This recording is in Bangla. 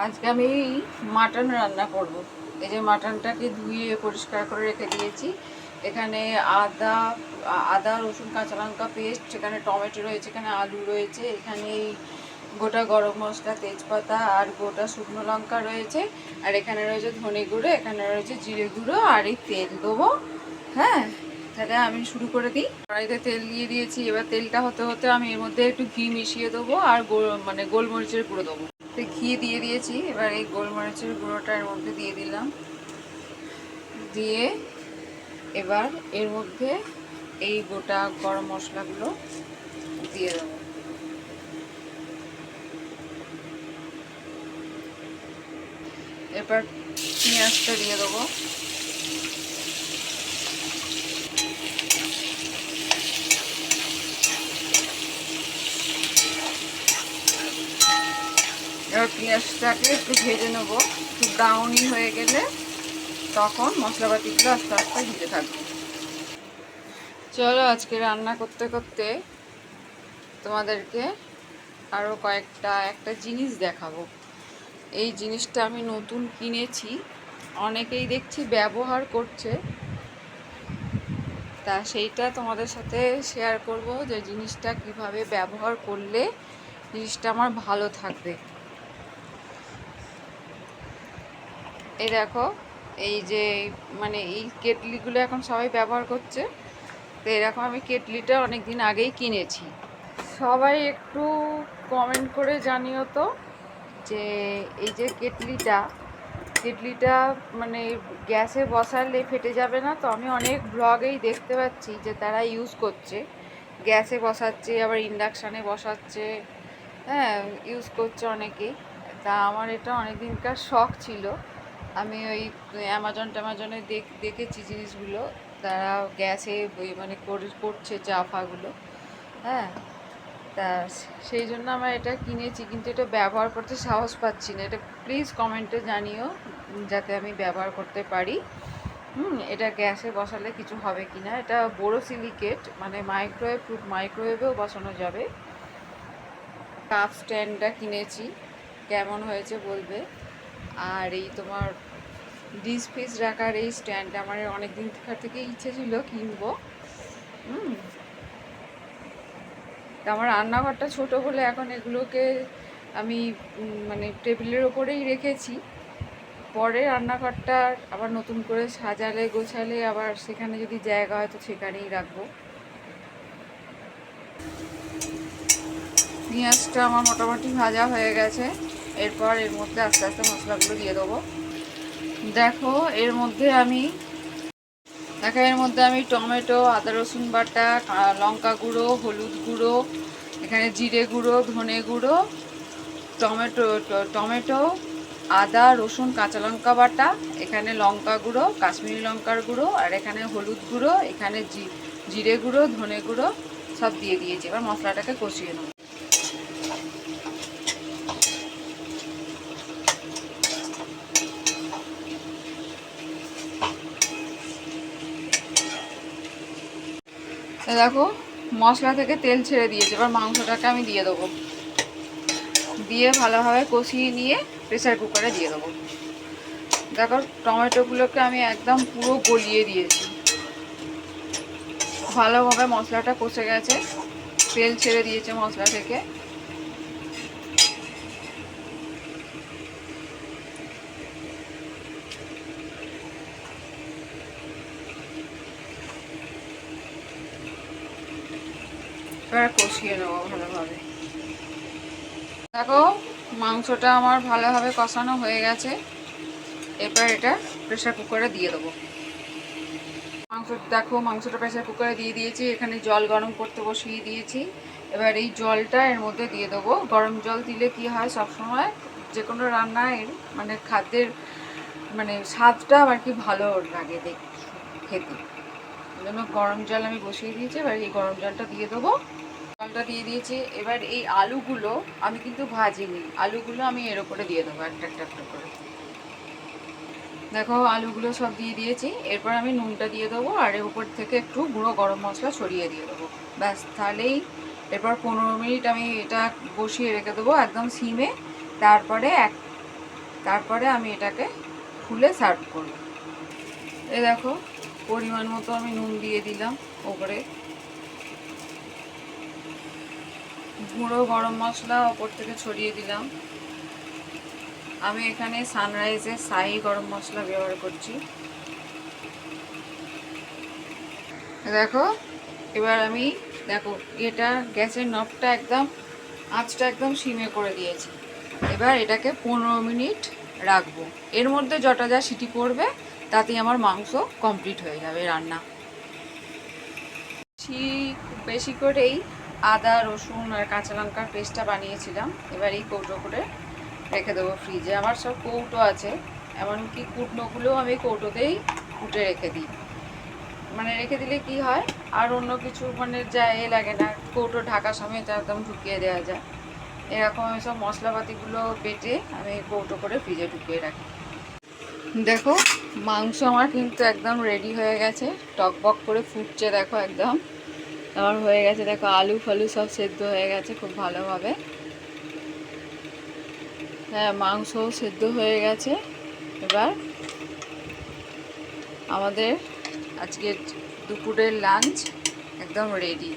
আজকে আমি মাটন রান্না করব। এই যে মাটনটাকে ধুয়ে পরিষ্কার করে রেখে দিয়েছি। এখানে আদা আদা, রসুন, কাঁচা লঙ্কা পেস্ট, এখানে টমেটো রয়েছে, এখানে আলু রয়েছে, এখানে এই গোটা গরম মশলা, তেজপাতা আর গোটা শুকনো লঙ্কা রয়েছে। আর এখানে রয়েছে ধনে গুঁড়ো, এখানে রয়েছে জিরে গুঁড়ো আর এই তেল দেবো। হ্যাঁ তাহলে আমি শুরু করে দিই। কড়াইতে তেল দিয়ে দিয়েছি, এবার তেলটা হতে হতে আমি এর মধ্যে একটু ঘি মিশিয়ে দেবো আর মানে গোলমরিচের গুঁড়ো দেবো। তো ঘি দিয়ে দিয়েছি। এবার এই গোলমরিচের গুঁড়োটা এর মধ্যে দিয়ে দিলাম। দিয়ে এবার এর মধ্যে এই গোটা গরম মশলাগুলো দিয়ে দেব। এবার পেঁয়াজটা দিয়ে দেবো। এবার পেঁয়াজটাকে একটু ভেজে নেব। একটু ব্রাউনি হয়ে গেলে তখন মশলাপাতিগুলো আস্তে আস্তে দিতে থাকবে। চলো আজকে রান্না করতে করতে তোমাদেরকে আরও কয়েকটা একটা জিনিস দেখাবো। এই জিনিসটা আমি নতুন কিনেছি। অনেকেই দেখছি ব্যবহার করছে। তা সেইটা তোমাদের সাথে শেয়ার করব যে জিনিসটা কীভাবে ব্যবহার করলে জিনিসটা আমার ভালো থাকবে। এই দেখো, এই যে মানে এই কেটলিগুলো এখন সবাই ব্যবহার করছে। তো এরকম আমি কেটলিটা অনেক দিন আগেই কিনেছি। সবাই একটু কমেন্ট করে জানিও তো যে, এই যে কেটলিটা কেটলিটা মানে গ্যাসে বসালে ফেটে যাবে না। তো আমি অনেক ব্লগেই দেখতে পাচ্ছি যে, তারা ইউজ করছে। গ্যাসে বসাচ্ছে, আবার ইন্ডাকশানে বসাচ্ছে। হ্যাঁ ইউজ করছে অনেকেই। তা আমার এটা অনেক দিনকার শখ ছিল। আমি ওই অ্যামাজন ট্যামাজনে দেখ, দেখেছি জিনিসগুলো। তারা গ্যাসে ওই মানে করে- করছে চাফাগুলো। হ্যাঁ? তা সেই জন্য আমার এটা কিনেছি, কিন্তু এটা ব্যবহার করতে সাহস পাচ্ছি না। এটা প্লিজ কমেন্টে জানিও, যাতে আমি ব্যবহার করতে পারি। হুম, এটা গ্যাসে বসালে কিছু হবে কি না এটা বড়ো সিলিকেট মানে মাইক্রোওয়েভ প্রুফ মাইক্রোওয়েভেও বসানো যাবে। কাপ স্ট্যান্ডটা কিনেছি। কেমন হয়েছে বলবে? আর এই তোমার ডিস পিস রাখার এই স্ট্যান্ড আমার অনেক দিন থেকে ইচ্ছে ছিল কিনবো। আমার রান্নাঘরটা ছোট বলে এখন এগুলোকে আমি মানে টেবিলের ওপরেই রেখেছি। পরে রান্নাঘরটা আবার নতুন করে সাজালে, গোছালে আবার সেখানে যদি জায়গা হয় তো সেখানেই রাখব। পেঁয়াজটা আমার মোটামুটি ভাজা হয়ে গেছে। এরপর এর মধ্যে আস্তে আস্তে মশলাগুলো দিয়ে দেবো। দেখো, এর মধ্যে আমি দেখো, এর মধ্যে আমি টমেটো, আদা, রসুন বাটা লঙ্কা গুঁড়ো, হলুদ গুঁড়ো, এখানে জিরে গুঁড়ো, ধনে গুঁড়ো, টমেটো টমেটো, আদা, রসুন, কাঁচা লঙ্কা বাটা, এখানে লঙ্কা গুঁড়ো, কাশ্মীরি লঙ্কার গুঁড়ো, আর এখানে হলুদ গুঁড়ো, এখানে জিরে গুঁড়ো, ধনে গুঁড়ো, সব দিয়ে দিয়েছি। এবার মশলাটাকে কষিয়ে নেব। দেখো, মশলা থেকে তেল ছেড়ে দিয়েছে। এবার মাংসটাকে আমি দিয়ে দেবো। দিয়ে ভালোভাবে কষিয়ে নিয়ে প্রেসার কুকারে দিয়ে দেবো। দেখো, টমেটোগুলোকে আমি একদম পুরো গলিয়ে দিয়েছি। ভালোভাবে মশলাটা কষে গেছে। তেল ছেড়ে দিয়েছে মশলা থেকে। এবার কষিয়ে ভালোভাবে। দেখো, মাংসটা আমার ভালোভাবে কষানো হয়ে গেছে। এবার এটা প্রেশার কুকারে দিয়ে দেবো। মাংস, দেখো, মাংসটা প্রেশার কুকারে দিয়ে দিয়েছি। এখানে জল গরম করতে বসিয়ে দিয়েছি। এবার এই জলটা এর মধ্যে দিয়ে দেবো। গরম জল দিলে কি হয়, সবসময় যে কোনো রান্নায় মানে খাদ্যের মানে স্বাদটা আর কি ভালো লাগে দেখ খেতে। জন্য গরম জল আমি বসিয়ে দিয়েছি, এবার এই গরম জলটা দিয়ে দেবো। জলটা দিয়ে দিয়েছি, এবার এই আলুগুলো আমি কিন্তু ভাজিনি। আলুগুলো আমি এর ওপরে দিয়ে দেবো, একটা একটা একটা করে। দেখো, আলুগুলো সব দিয়ে দিয়েছি, এরপর আমি নুনটা দিয়ে দেবো, আর এর উপর থেকে একটু গুঁড়ো গরম মশলা ছড়িয়ে দিয়ে দেবো। ব্যাস, তাহলেই এরপর পনেরো মিনিট আমি এটা বসিয়ে রেখে দেবো একদম সিমে। তারপরে এক, তারপরে আমি এটাকে খুলে সার্ভ করব। এই দেখো পরিমাণ মতো আমি নুন দিয়ে দিলাম ওপরে। গুঁড়ো গরম মশলা ওপর থেকে ছড়িয়ে দিলাম। আমি এখানে সানরাইজের সাই গরম মশলা ব্যবহার করছি। দেখো, এবার আমি, দেখো, এটা গ্যাসের নবটা একদম, আঁচটা একদম সিমে করে দিয়েছি। এবার এটাকে পনেরো মিনিট রাখব। এর মধ্যে যটা যা সিটি পড়বে তাতেই আমার মাংস কমপ্লিট হয়ে যাবে রান্না। বেশি বেশি করেই আদা, রসুন আর কাঁচা লঙ্কার পেস্টটা বানিয়েছিলাম। এবার এই কৌটো করে রেখে দেবো ফ্রিজে আমার সব কৌটো আছে, এমনকি কুটনোগুলোও আমি কৌটোতেই কুটে রেখে দিই। মানে রেখে দিলে কি হয়, আর অন্য কিছু মানে যা এ লাগে না, কৌটো ঢাকার সময় একদম ঢুকিয়ে দেওয়া যায়। এরকম সব মশলাপাতিগুলো বেটে আমি কৌটো করে ফ্রিজে ঢুকিয়ে রাখি। দেখো, মাংস আমার কিন্তু একদম রেডি হয়ে গেছে। টক টকবক করে ফুটছে দেখো একদম। আমার হয়ে গেছে দেখো, আলু ফালু সব সেদ্ধ হয়ে গেছে খুব ভালোভাবে। হ্যাঁ মাংসও সেদ্ধ হয়ে গেছে। এবার আমাদের আজকের দুপুরের লাঞ্চ একদম রেডি